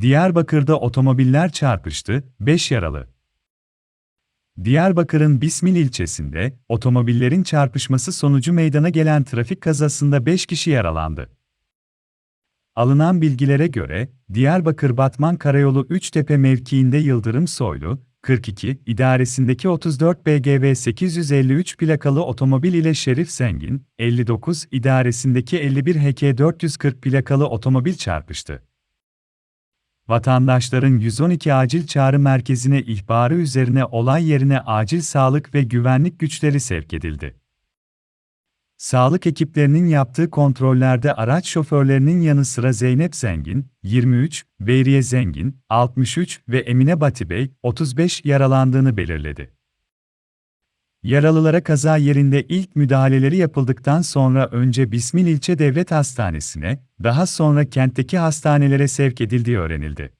Diyarbakır'da otomobiller çarpıştı, 5 yaralı. Diyarbakır'ın Bismil ilçesinde, otomobillerin çarpışması sonucu meydana gelen trafik kazasında 5 kişi yaralandı. Alınan bilgilere göre, Diyarbakır-Batman Karayolu Üçtepe mevkiinde Yıldırım Soylu, 42, idaresindeki 34 BGV 853 plakalı otomobil ile Şerif Zengin, 59, idaresindeki 51 HK 440 plakalı otomobil çarpıştı. Vatandaşların 112 acil çağrı merkezine ihbarı üzerine olay yerine acil sağlık ve güvenlik güçleri sevk edildi. Sağlık ekiplerinin yaptığı kontrollerde araç şoförlerinin yanı sıra Zeynep Zengin, 23, Beyriye Zengin, 63 ve Emine Batibey, 35 yaralandığını belirledi. Yaralılara kaza yerinde ilk müdahaleleri yapıldıktan sonra önce Bismil İlçe Devlet Hastanesi'ne, daha sonra kentteki hastanelere sevk edildiği öğrenildi.